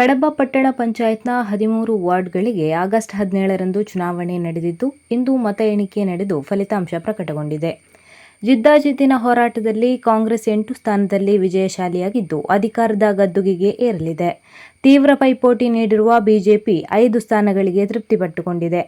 ಕಡಬ ಪಟ್ಟಣ ಪಂಚಾಯತ್ನ ಹದಿಮೂರು ವಾರ್ಡ್ಗಳಿಗೆ ಆಗಸ್ಟ್ ಹದಿನೇಳರಂದು ಚುನಾವಣೆ ನಡೆದಿದ್ದು, ಇಂದು ಮತ ಎಣಿಕೆ ನಡೆದು ಫಲಿತಾಂಶ ಪ್ರಕಟಗೊಂಡಿದೆ. ಜಿದ್ದಾಜಿದ್ದಿನ ಹೋರಾಟದಲ್ಲಿ ಕಾಂಗ್ರೆಸ್ ಎಂಟು ಸ್ಥಾನದಲ್ಲಿ ವಿಜಯಶಾಲಿಯಾಗಿದ್ದು, ಅಧಿಕಾರದ ಗದ್ದುಗೆಗೆ ಏರಲಿದೆ. ತೀವ್ರ ಪೈಪೋಟಿ ನೀಡಿರುವ ಬಿಜೆಪಿ ಐದು ಸ್ಥಾನಗಳಿಗೆ ತೃಪ್ತಿಪಟ್ಟುಕೊಂಡಿದೆ.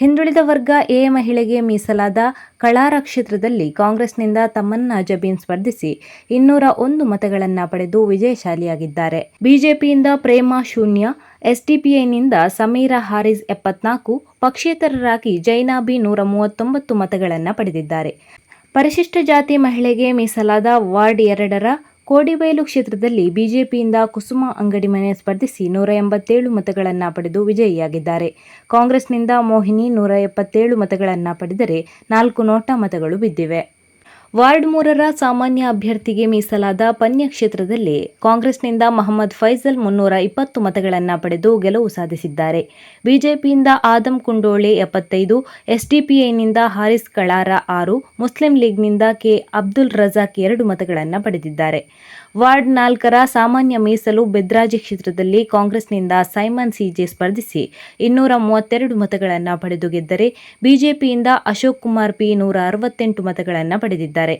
ಹಿಂದುಳಿದ ವರ್ಗ ಎ ಮಹಿಳೆಗೆ ಮೀಸಲಾದ ಕಳಾರ ಕ್ಷೇತ್ರದಲ್ಲಿ ಕಾಂಗ್ರೆಸ್ನಿಂದ ತಮ್ಮನ್ನ ಜಬೀನ್ ಸ್ಪರ್ಧಿಸಿ ಇನ್ನೂರ ಒಂದು ಮತಗಳನ್ನು ಪಡೆದು ವಿಜಯಶಾಲಿಯಾಗಿದ್ದಾರೆ. ಬಿಜೆಪಿಯಿಂದ ಪ್ರೇಮ ಶೂನ್ಯ, ಎಸ್ಡಿಪಿಐನಿಂದ ಸಮೀರಾ ಹಾರಿಸ್ ಎಪ್ಪತ್ನಾಲ್ಕು, ಪಕ್ಷೇತರರಾಗಿ ಜೈನಾಬಿ ನೂರ ಮೂವತ್ತೊಂಬತ್ತು ಮತಗಳನ್ನು ಪಡೆದಿದ್ದಾರೆ. ಪರಿಶಿಷ್ಟ ಜಾತಿ ಮಹಿಳೆಗೆ ಮೀಸಲಾದ ವಾರ್ಡ್ ಎರಡರ ಕೋಡಿಬೈಲು ಕ್ಷೇತ್ರದಲ್ಲಿ ಬಿಜೆಪಿಯಿಂದ ಕುಸುಮ ಅಂಗಡಿ ಮನೆ ಸ್ಪರ್ಧಿಸಿ ನೂರ ಎಂಬತ್ತೇಳು ಮತಗಳನ್ನು ಪಡೆದು ವಿಜಯಿಯಾಗಿದ್ದಾರೆ. ಕಾಂಗ್ರೆಸ್ನಿಂದ ಮೋಹಿನಿ ನೂರ ಎಪ್ಪತ್ತೇಳು ಮತಗಳನ್ನು ಪಡೆದರೆ ನಾಲ್ಕು ನೋಟಾ ಮತಗಳು ಬಿದ್ದಿವೆ. ವಾರ್ಡ್ ಮೂರರ ಸಾಮಾನ್ಯ ಅಭ್ಯರ್ಥಿಗೆ ಮೀಸಲಾದ ಪನ್ಯ ಕ್ಷೇತ್ರದಲ್ಲಿ ಕಾಂಗ್ರೆಸ್ನಿಂದ ಮಹಮ್ಮದ್ ಫೈಜಲ್ ಮುನ್ನೂರ ಇಪ್ಪತ್ತು ಮತಗಳನ್ನು ಪಡೆದು ಗೆಲುವು ಸಾಧಿಸಿದ್ದಾರೆ. ಬಿಜೆಪಿಯಿಂದ ಆದಂ ಕುಂಡೋಳೆ ಎಪ್ಪತ್ತೈದು, ಎಸ್ಡಿಪಿಐನಿಂದ ಹಾರಿಸ್ ಕಳಾರ ಆರು, ಮುಸ್ಲಿಂ ಲೀಗ್ನಿಂದ ಕೆ ಅಬ್ದುಲ್ ರಜಾಕ್ ಎರಡು ಮತಗಳನ್ನು ಪಡೆದಿದ್ದಾರೆ. ವಾರ್ಡ್ ನಾಲ್ಕರ ಸಾಮಾನ್ಯ ಮೀಸಲು ಬೆದ್ರಾಜಿ ಕ್ಷೇತ್ರದಲ್ಲಿ ಕಾಂಗ್ರೆಸ್ನಿಂದ ಸೈಮನ್ ಸಿಜೆ ಸ್ಪರ್ಧಿಸಿ ಇನ್ನೂರ ಮೂವತ್ತೆರಡು ಮತಗಳನ್ನು ಪಡೆದು ಗೆದ್ದರೆ ಬಿಜೆಪಿಯಿಂದ ಅಶೋಕ್ ಕುಮಾರ್ ಪಿ ನೂರ ಅರವತ್ತೆಂಟು ಮತಗಳನ್ನು ಪಡೆದಿದ್ದಾರೆ.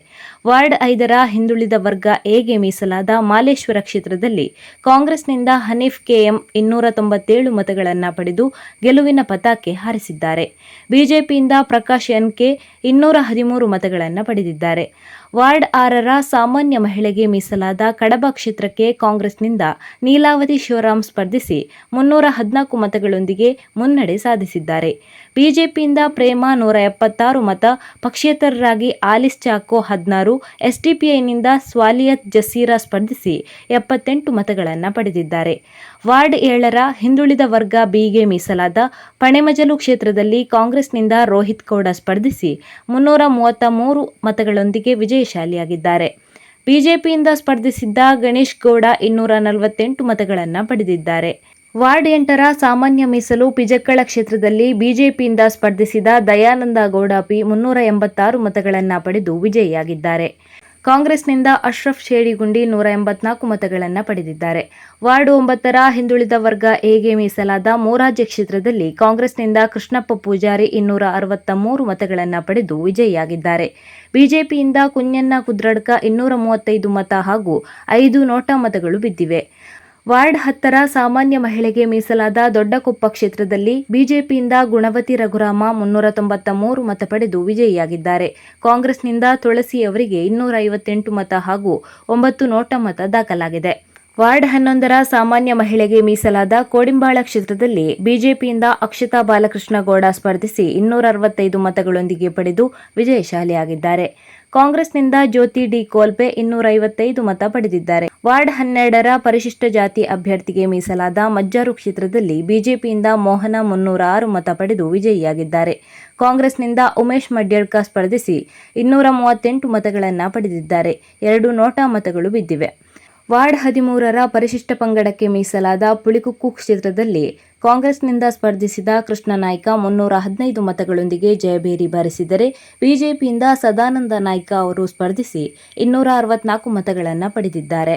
ವಾರ್ಡ್ ಐದರ ಹಿಂದುಳಿದ ವರ್ಗ ಎಗೆ ಮೀಸಲಾದ ಮಾಲೇಶ್ವರ ಕ್ಷೇತ್ರದಲ್ಲಿ ಕಾಂಗ್ರೆಸ್ನಿಂದ ಹನೀಫ್ ಕೆಎಂ ಇನ್ನೂರ ತೊಂಬತ್ತೇಳು ಮತಗಳನ್ನು ಪಡೆದು ಗೆಲುವಿನ ಪತಾಕೆ ಹಾರಿಸಿದ್ದಾರೆ. ಬಿಜೆಪಿಯಿಂದ ಪ್ರಕಾಶ್ ಎನ್ಕೆ ಇನ್ನೂರ ಹದಿಮೂರು ಮತಗಳನ್ನು ಪಡೆದಿದ್ದಾರೆ. ವಾರ್ಡ್ ಆರರ ಸಾಮಾನ್ಯ ಮಹಿಳೆಗೆ ಮೀಸಲಾದ ಕಡಬ ಕ್ಷೇತ್ರಕ್ಕೆ ಕಾಂಗ್ರೆಸ್ನಿಂದ ನೀಲಾವತಿ ಶಿವರಾಮ್ ಸ್ಪರ್ಧಿಸಿ ಮುನ್ನೂರ ಹದಿನಾಲ್ಕು ಮತಗಳೊಂದಿಗೆ ಮುನ್ನಡೆ ಸಾಧಿಸಿದ್ದಾರೆ. ಬಿಜೆಪಿಯಿಂದ ಪ್ರೇಮ ನೂರ ಎಪ್ಪತ್ತಾರು ಮತ, ಪಕ್ಷೇತರರಾಗಿ ಆಲಿಸ್ ಚಾಕೋ ಹದಿನಾರು, ಎಸ್ಡಿಪಿಐನಿಂದ ಸ್ವಾಲಿಯತ್ ಜಸೀರಾ ಸ್ಪರ್ಧಿಸಿ ಎಪ್ಪತ್ತೆಂಟು ಮತಗಳನ್ನು ಪಡೆದಿದ್ದಾರೆ. ವಾರ್ಡ್ ಏಳರ ಹಿಂದುಳಿದ ವರ್ಗ ಬಿಗೆ ಮೀಸಲಾದ ಪಣೆಮಜಲು ಕ್ಷೇತ್ರದಲ್ಲಿ ಕಾಂಗ್ರೆಸ್ನಿಂದ ರೋಹಿತ್ ಗೌಡ ಸ್ಪರ್ಧಿಸಿ ಮುನ್ನೂರ ಮೂವತ್ತ ಮೂರು ಮತಗಳೊಂದಿಗೆ ವಿಜಯಶಾಲಿಯಾಗಿದ್ದಾರೆ ಬಿಜೆಪಿಯಿಂದ ಸ್ಪರ್ಧಿಸಿದ್ದ ಗಣೇಶ್ ಗೌಡ ಇನ್ನೂರ ನಲವತ್ತೆಂಟು ಮತಗಳನ್ನು ಪಡೆದಿದ್ದಾರೆ. ವಾರ್ಡ್ ಎಂಟರ ಸಾಮಾನ್ಯ ಮೀಸಲು ಪಿಜಕ್ಕಳ ಕ್ಷೇತ್ರದಲ್ಲಿ ಬಿಜೆಪಿಯಿಂದ ಸ್ಪರ್ಧಿಸಿದ ದಯಾನಂದ ಗೌಡ ಪಿ ಮುನ್ನೂರ ಎಂಬತ್ತಾರು ಮತಗಳನ್ನು ಪಡೆದು ವಿಜಯಿಯಾಗಿದ್ದಾರೆ. ಕಾಂಗ್ರೆಸ್ನಿಂದ ಅಶ್ರಫ್ ಶೇಡಿಗುಂಡಿ ನೂರ ಎಂಬತ್ನಾಲ್ಕು ಮತಗಳನ್ನು ಪಡೆದಿದ್ದಾರೆ. ವಾರ್ಡ್ ಒಂಬತ್ತರ ಹಿಂದುಳಿದ ವರ್ಗ ಎಗೆ ಮೀಸಲಾದ ಮೂರಾಜ್ಯ ಕ್ಷೇತ್ರದಲ್ಲಿ ಕಾಂಗ್ರೆಸ್ನಿಂದ ಕೃಷ್ಣಪ್ಪ ಪೂಜಾರಿ ಇನ್ನೂರ ಅರವತ್ತ ಮೂರು ಮತಗಳನ್ನು ಪಡೆದು ವಿಜಯಿಯಾಗಿದ್ದಾರೆ. ಬಿಜೆಪಿಯಿಂದ ಕುഞ്ഞಣ್ಣ ಕುದ್ರಡ್ಕ ಇನ್ನೂರ ಮೂವತ್ತೈದು ಮತ ಹಾಗೂ ಐದು ನೋಟಾ ಮತಗಳು ಬಿದ್ದಿವೆ. ವಾರ್ಡ್ ಹತ್ತರ ಸಾಮಾನ್ಯ ಮಹಿಳೆಗೆ ಮೀಸಲಾದ ದೊಡ್ಡಕೊಪ್ಪ ಕ್ಷೇತ್ರದಲ್ಲಿ ಬಿಜೆಪಿಯಿಂದ ಗುಣವತಿ ರಘುರಾಮ ಮುನ್ನೂರ ತೊಂಬತ್ತ ಮೂರು ಮತ ಪಡೆದು ವಿಜಯಿಯಾಗಿದ್ದಾರೆ. ಕಾಂಗ್ರೆಸ್ನಿಂದ ತುಳಸಿ ಅವರಿಗೆ ಇನ್ನೂರ ಐವತ್ತೆಂಟು ಮತ ಹಾಗೂ ಒಂಬತ್ತು ನೋಟ ಮತ ದಾಖಲಾಗಿದೆ. ವಾರ್ಡ್ ಹನ್ನೊಂದರ ಸಾಮಾನ್ಯ ಮಹಿಳೆಗೆ ಮೀಸಲಾದ ಕೋಡಿಂಬಾಳ ಕ್ಷೇತ್ರದಲ್ಲಿ ಬಿಜೆಪಿಯಿಂದ ಅಕ್ಷತಾ ಬಾಲಕೃಷ್ಣಗೌಡ ಸ್ಪರ್ಧಿಸಿ ಇನ್ನೂರ ಅರವತ್ತೈದು ಮತಗಳೊಂದಿಗೆ ಪಡೆದು ವಿಜಯಶಾಲಿಯಾಗಿದ್ದಾರೆ. ಕಾಂಗ್ರೆಸ್ನಿಂದ ಜ್ಯೋತಿ ಡಿ ಕೋಲ್ಪೆ ಇನ್ನೂರ ಐವತ್ತೈದು ಮತ ಪಡೆದಿದ್ದಾರೆ. ವಾರ್ಡ್ ಹನ್ನೆರಡರ ಪರಿಶಿಷ್ಟ ಜಾತಿ ಅಭ್ಯರ್ಥಿಗೆ ಮೀಸಲಾದ ಮಜ್ಜಾರು ಕ್ಷೇತ್ರದಲ್ಲಿ ಬಿಜೆಪಿಯಿಂದ ಮೋಹನ ಮುನ್ನೂರ ಆರು ಮತ ಪಡೆದು ವಿಜಯಿಯಾಗಿದ್ದಾರೆ. ಕಾಂಗ್ರೆಸ್ನಿಂದ ಉಮೇಶ್ ಮಡ್ಯಡ್ಕ ಸ್ಪರ್ಧಿಸಿ ಇನ್ನೂರ ಮೂವತ್ತೆಂಟು ಮತಗಳನ್ನು ಪಡೆದಿದ್ದಾರೆ. ಎರಡು ನೋಟಾ ಮತಗಳು ಬಿದ್ದಿವೆ. ವಾರ್ಡ್ ಹದಿಮೂರರ ಪರಿಶಿಷ್ಟ ಪಂಗಡಕ್ಕೆ ಮೀಸಲಾದ ಪುಳಿಕುಕ್ಕು ಕ್ಷೇತ್ರದಲ್ಲಿ ಕಾಂಗ್ರೆಸ್ನಿಂದ ಸ್ಪರ್ಧಿಸಿದ ಕೃಷ್ಣ ನಾಯ್ಕ ಮುನ್ನೂರ ಹದಿನೈದು ಮತಗಳೊಂದಿಗೆ ಜಯಭೇರಿ ಬಾರಿಸಿದರೆ ಬಿಜೆಪಿಯಿಂದ ಸದಾನಂದ ನಾಯ್ಕ ಅವರು ಸ್ಪರ್ಧಿಸಿ ಇನ್ನೂರ ಅರವತ್ನಾಲ್ಕು ಮತಗಳನ್ನು ಪಡೆದಿದ್ದಾರೆ.